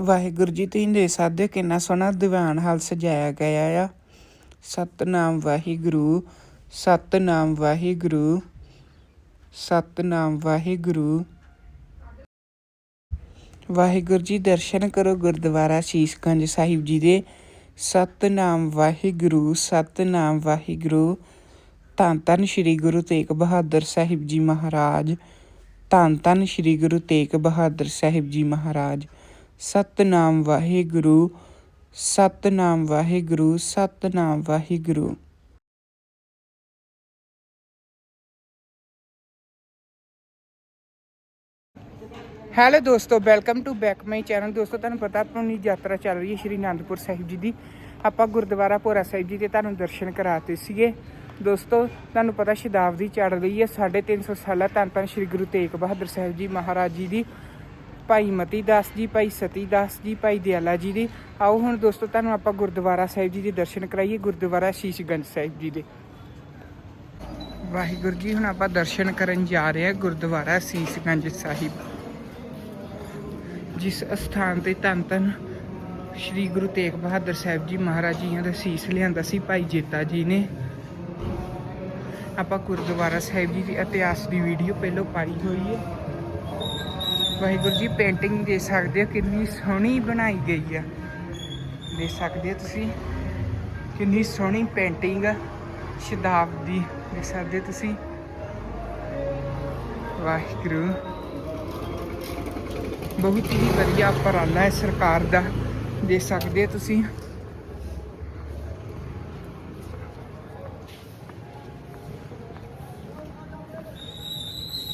ਵਾਹਿਗੁਰੂ ਜੀ, ਤੁਸੀਂ ਦੇ ਸਕਦੇ ਕਿੰਨਾ ਸੋਹਣਾ ਦੀਵਾਨ ਹਾਲ ਸਜਾਇਆ ਗਿਆ ਆ। ਸਤਨਾਮ ਵਾਹਿਗੁਰੂ ਸਤਨਾਮ ਵਾਹਿਗੁਰੂ ਸਤਨਾਮ ਵਾਹਿਗੁਰੂ। ਵਾਹਿਗੁਰੂ ਜੀ, ਦਰਸ਼ਨ ਕਰੋ ਗੁਰਦੁਆਰਾ ਸ਼ੀਸ਼ਗੰਜ ਸਾਹਿਬ ਜੀ ਦੇ। ਸਤਨਾਮ ਵਾਹਿਗੁਰੂ ਸਤਨਾਮ ਵਾਹਿਗੁਰੂ। ਧੰਨ ਧੰਨ ਸ੍ਰੀ ਗੁਰੂ ਤੇਗ ਬਹਾਦਰ ਸਾਹਿਬ ਜੀ ਮਹਾਰਾਜ। ਧੰਨ ਧੰਨ ਸ੍ਰੀ ਗੁਰੂ ਤੇਗ ਬਹਾਦਰ ਸਾਹਿਬ ਜੀ ਮਹਾਰਾਜ। ਸਤਨਾਮ ਵਾਹਿਗੁਰੂ ਸਤਨਾਮ ਵਾਹਿਗੁਰੂ ਸਤਨਾਮ ਵਾਹਿਗੁਰੂ। ਹੈਲੋ ਦੋਸਤੋ, welcome to back my channel. ਦੋਸਤੋ, ਤੁਹਾਨੂੰ ਪਤਾ ਆਪਣੀ ਯਾਤਰਾ ਚੱਲ ਰਹੀ ਹੈ ਸ਼੍ਰੀ ਅਨੰਦਪੁਰ ਸਾਹਿਬ ਜੀ ਦੀ। ਆਪਾਂ ਗੁਰਦੁਆਰਾ ਭੋਰਾ ਸਾਹਿਬ ਜੀ ਦੇ ਤੁਹਾਨੂੰ ਦਰਸ਼ਨ ਕਰਾਤੇ ਸੀਗੇ। ਦੋਸਤੋ, ਤੁਹਾਨੂੰ ਪਤਾ ਸ਼ਤਾਬਦੀ ਚੜ ਰਹੀ ਹੈ। 350 ਸਾਲਾ ਧੰਨ ਧੰਨ ਸ਼੍ਰੀ ਗੁਰੂ ਤੇਗ ਬਹਾਦਰ ਸਾਹਿਬ ਜੀ ਮਹਾਰਾਜ ਜੀ ਦੀ ਭਾਈ ਮਤੀ ਦਾਸ ਜੀ, ਭਾਈ ਸਤੀ ਦਾਸ ਜੀ, ਭਾਈ ਦਿਆਲਾ ਜੀ ਦੀ। ਆਓ ਹੁਣ ਦੋਸਤੋ, ਤੁਹਾਨੂੰ ਆਪਾਂ ਗੁਰਦੁਆਰਾ ਸਾਹਿਬ ਜੀ ਦੇ ਦਰਸ਼ਨ ਕਰਾਈਏ, ਗੁਰਦੁਆਰਾ ਸ਼ੀਸ਼ਗੰਜ ਸਾਹਿਬ ਜੀ ਦੇ। ਵਾਹਿਗੁਰੂ ਜੀ, ਹੁਣ ਆਪਾਂ ਦਰਸ਼ਨ ਕਰਨ ਜਾ ਰਹੇ ਹਾਂ ਗੁਰਦੁਆਰਾ ਸੀਸਗੰਜ ਸਾਹਿਬ। ਜਿਸ ਅਸਥਾਨ ਤੇ ਧੰਨ ਧੰਨ ਸ਼੍ਰੀ ਗੁਰੂ ਤੇਗ ਬਹਾਦਰ ਸਾਹਿਬ ਜੀ ਮਹਾਰਾਜ ਜੀਆਂ ਦਾ ਸੀਸ ਲਿਆਂਦਾ ਸੀ, ਭਾਈ ਜੇਤਾ ਜੀ ਨੇ। ਆਪਾਂ ਗੁਰਦੁਆਰਾ ਸਾਹਿਬ ਜੀ ਦੀ ਇਤਿਹਾਸ ਦੀ ਵੀਡੀਓ ਪਹਿਲਾਂ ਪਾਈ ਹੋਈ ਹੈ। ਵਾਹਿਗੁਰੂ ਜੀ ਪੇਂਟਿੰਗ ਦੇ ਸਕਦੇ ਹੋ ਕਿੰਨੀ ਸੋਹਣੀ ਬਣਾਈ ਗਈ ਆ। ਦੇ ਸਕਦੇ ਹੋ ਤੁਸੀਂ, ਕਿੰਨੀ ਸੋਹਣੀ ਪੇਂਟਿੰਗ ਆ ਸ਼ਤਾਬਦੀ ਦੇਖ ਸਕਦੇ ਹੋ ਤੁਸੀਂ। ਵਾਹਿਗੁਰੂ। ਬਹੁਤ ਹੀ ਵਧੀਆ ਉਪਰਾਲਾ ਹੈ ਸਰਕਾਰ ਦਾ ਦੇ ਸਕਦੇ ਹੋ ਤੁਸੀਂ।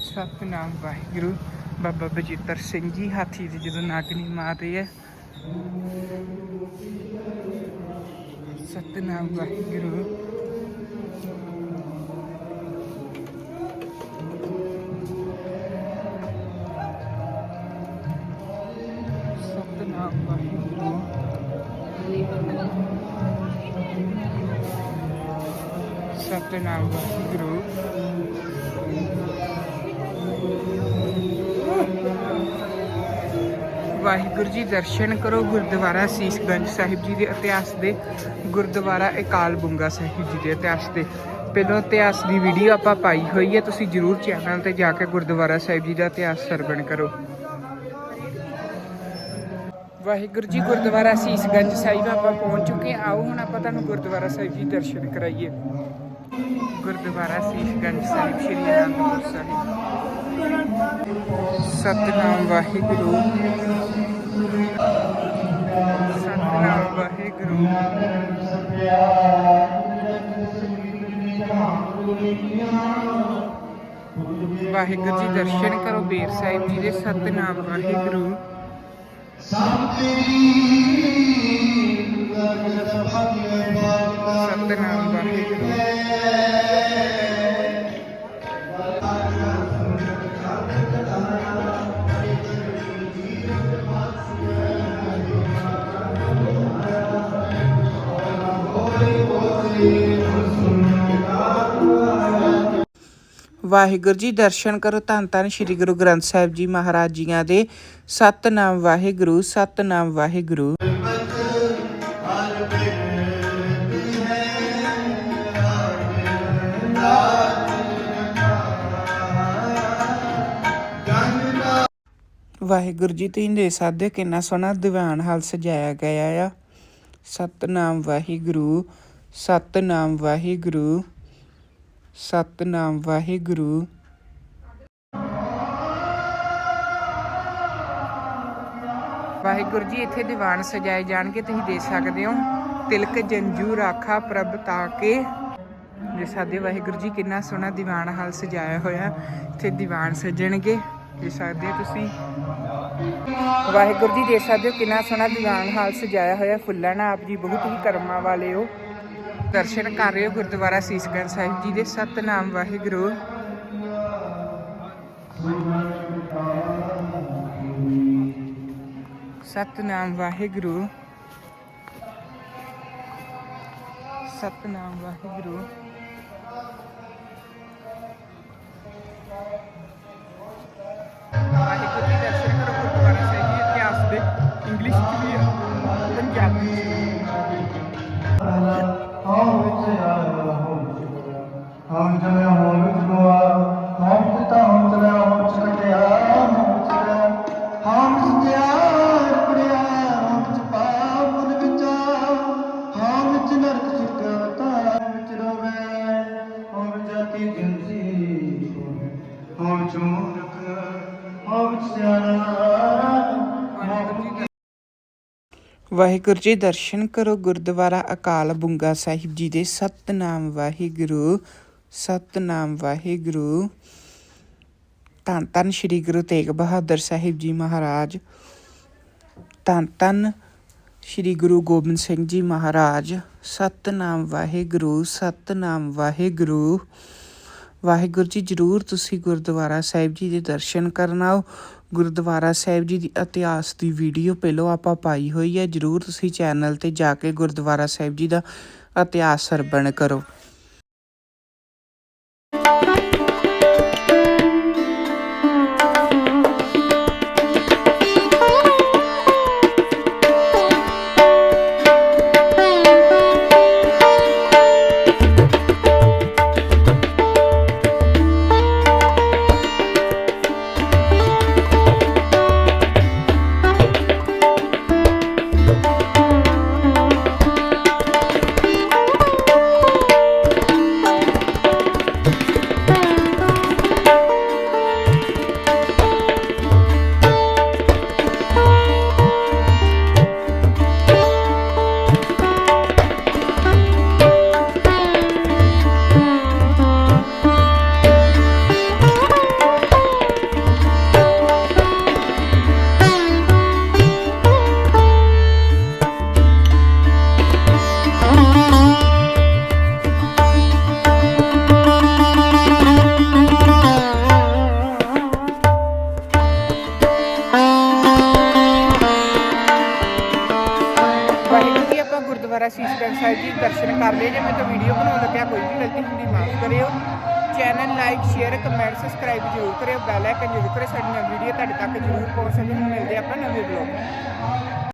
ਸਤਨਾਮ ਵਾਹਿਗੁਰੂ। ਬਾਬਾ ਬਜੀਤਰ ਸਿੰਘ ਜੀ, ਹਾਥੀ ਦੇ ਜਦੋਂ ਨਾਗਨੀ ਮਾਰਦੇ ਹੈ ਸਤਨਾਮ ਵਾਹਿਗੁਰੂ। ਸਤਨਾਮ ਵਾਹਿਗੁਰੂ। ਸਤਨਾਮ ਵਾਹਿਗੁਰੂ। ਵਾਹਿਗੁਰੂ ਜੀ, ਦਰਸ਼ਨ ਕਰੋ ਗੁਰਦੁਆਰਾ ਸੀਸਗੰਜ ਸਾਹਿਬ ਜੀ ਦੇ ਇਤਿਹਾਸ ਦੇ ਗੁਰਦੁਆਰਾ ਇਕਾਲ ਬੁੰਗਾ ਸਾਹਿਬ ਜੀ ਦੇ ਇਤਿਹਾਸ ਦੇ। ਪਹਿਲਾਂ ਇਤਿਹਾਸ ਦੀ ਵੀਡੀਓ ਆਪਾਂ ਪਾਈ ਹੋਈ ਹੈ, ਤੁਸੀਂ ਜਰੂਰ ਚੈਨਲ ਤੇ ਜਾ ਕੇ ਗੁਰਦੁਆਰਾ ਸਾਹਿਬ ਜੀ ਦਾ ਇਤਿਹਾਸ ਸਰਵਣ ਕਰੋ। ਵਾਹਿਗੁਰੂ ਜੀ, ਗੁਰਦੁਆਰਾ ਸੀਸਗੰਜ ਸਾਹਿਬ ਆਪਾਂ ਪਹੁੰਚ ਚੁੱਕੇ ਆਓ, ਹੁਣ ਆਪਾਂ ਤੁਹਾਨੂੰ ਗੁਰਦੁਆਰਾ ਸਾਹਿਬ ਜੀ ਦਰਸ਼ਨ ਕਰਾਈਏ। ਗੁਰਦੁਆਰਾ ਸੀਸਗੰਜ ਸਾਹਿਬ, ਸ਼੍ਰੀ ਅਨੰਦਪੁਰ ਸਾਹਿਬ। ਸਤਨਾਮ ਵਾਹਿਗੁਰੂ। ਸਤਨਾਮ ਵਾਹਿਗੁਰੂ। ਵਾਹਿਗੁਰੂ ਜੀ, ਦਰਸ਼ਨ ਕਰੋ ਬੇਰ ਸਾਹਿਬ ਜੀ ਦੇ ਸਤਨਾਮ ਵਾਹਿਗੁਰੂ। ਸਤਨਾਮ ਵਾਹਿਗੁਰੂ ਜੀ, ਦਰਸ਼ਨ ਕਰੋ ਧੰਨ ਧੰਨ ਸ੍ਰੀ ਗੁਰੂ ਗ੍ਰੰਥ ਸਾਹਿਬ ਜੀ ਮਹਾਰਾਜ ਜੀਆਂ ਦੇ। ਸਤਨਾਮ ਵਾਹਿਗੁਰੂ ਸਤਨਾਮ ਵਾਹਿਗੁਰੂ। ਵਾਹਿਗੁਰੂ ਜੀ, ਤੁਸੀਂ ਦੇ ਸਕਦੇ ਹੋ ਕਿੰਨਾ ਸੋਹਣਾ ਦੀਵਾਨ ਹਾਲ ਸਜਾਇਆ ਗਿਆ ਆ। ਸਤਨਾਮ ਵਾਹਿਗੁਰੂ ਸਤਨਾਮ ਵਾਹਿਗੁਰੂ। ਸਤਨਾਮ ਵਾਹਿਗੁਰੂ। ਵਾਹਿਗੁਰੂ ਜੀ, ਇੱਥੇ ਦੀਵਾਨ ਸਜਾਏ ਜਾਣਗੇ, ਤੁਸੀਂ ਦੇਖ ਸਕਦੇ ਹੋ। ਤਿਲਕ ਜੰਜੂ ਰਾਖਾ ਪ੍ਰਭ ਤਾਕੇ ਜੇ ਸਾਡੇ ਵਾਹਿਗੁਰੂ ਜੀ, ਕਿੰਨਾ ਸੋਹਣਾ ਦੀਵਾਨ ਹਾਲ ਸਜਾਇਆ ਹੋਇਆ। ਇੱਥੇ ਦੀਵਾਨ ਸਜਣਗੇ। ਦੇਖ ਸਕਦੇ ਹੋ ਤੁਸੀਂ। ਵਾਹਿਗੁਰੂ ਜੀ, ਦੇਖ ਸਕਦੇ ਹੋ ਕਿੰਨਾ ਸੋਹਣਾ ਦੀਵਾਨ ਹਾਲ ਸਜਾਇਆ ਹੋਇਆ। ਫੁੱਲਾਂ ਨਾਲ ਆਪ ਜੀ, ਬਹੁਤ ਹੀ ਕਰਮਾਂ ਵਾਲੇ ਹੋ। ਦਰਸ਼ਨ ਕਰ ਰਹੇ ਹੋ ਗੁਰਦੁਆਰਾ ਸੀਸਗੰਜ ਸਾਹਿਬ ਜੀ ਦੇ ਸਤਨਾਮ ਵਾਹਿਗੁਰੂ। ਸਤਨਾਮ ਵਾਹਿਗੁਰੂ। ਸਤਨਾਮ ਵਾਹਿਗੁਰੂ। ਵਾਹਿਗੁਰੂ ਜੀ, ਦਰਸ਼ਨ ਕਰੋ ਗੁਰਦੁਆਰਾ ਅਕਾਲ ਬੁੰਗਾ ਸਾਹਿਬ ਜੀ ਦੇ ਸਤਨਾਮ ਵਾਹਿਗੁਰੂ ਸਤਨਾਮ ਵਾਹਿਗੁਰੂ। ਤਨ ਤਨ ਸ੍ਰੀ ਗੁਰੂ ਤੇਗ ਬਹਾਦਰ ਸਾਹਿਬ ਜੀ ਮਹਾਰਾਜ। ਤਨ ਤਨ ਸ੍ਰੀ ਗੁਰੂ ਗੋਬਿੰਦ ਸਿੰਘ ਜੀ ਮਹਾਰਾਜ। ਸਤਨਾਮ ਵਾਹਿਗੁਰੂ ਸਤਨਾਮ ਵਾਹਿਗੁਰੂ। ਵਾਹਿਗੁਰੂ ਜੀ, ਜਰੂਰ ਤੁਸੀਂ ਗੁਰਦੁਆਰਾ ਸਾਹਿਬ ਜੀ ਦੇ ਦਰਸ਼ਨ ਕਰਨ ਆਓ। ਗੁਰਦੁਆਰਾ ਸਾਹਿਬ ਜੀ ਦੀ ਇਤਿਹਾਸ ਦੀ ਵੀਡੀਓ ਪਹਿਲਾਂ ਆਪਾਂ ਪਾਈ ਹੋਈ ਹੈ। ਜਰੂਰ ਤੁਸੀਂ ਚੈਨਲ ਤੇ ਜਾ ਕੇ ਗੁਰਦੁਆਰਾ ਸਾਹਿਬ ਜੀ ਦਾ ਇਤਿਹਾਸ ਸਰਵਣ ਕਰੋ। ਵਾਹਿਗੁਰੂ ਜੀ, ਆਪਾਂ ਗੁਰਦੁਆਰਾ ਸੀਸਗੰਜ ਸਾਹਿਬ ਜੀ ਦਰਸ਼ਨ ਕਰ ਲਏ। ਜੇ ਮੈਂ ਤਾਂ ਵੀਡੀਓ ਬਣਾਉਣ ਲੱਗਿਆ, ਕੋਈ ਵੀ ਗਲਤੀ ਹੁੰਦੀ, ਮਾਫ ਕਰਿਓ। Channel like share comment subscribe ਜ਼ਰੂਰ ਕਰਿਓ। ਬੈਲ ਆਈਕਨ ਜ਼ਰੂਰ ਕਰਿਓ। ਸਾਡੀਆਂ ਵੀਡੀਓ ਤੁਹਾਡੇ ਤੱਕ ਜ਼ਰੂਰ ਪਹੁੰਚ ਸਕੇ ਮਿਲਦੇ ਆਪਾਂ ਨਵੇਂ ਵਲੌਗ